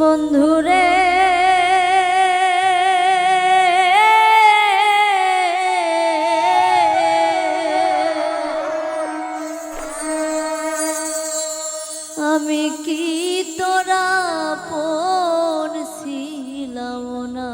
বন্ধুরে। আমি কি তোরা পড়ছিলাম না?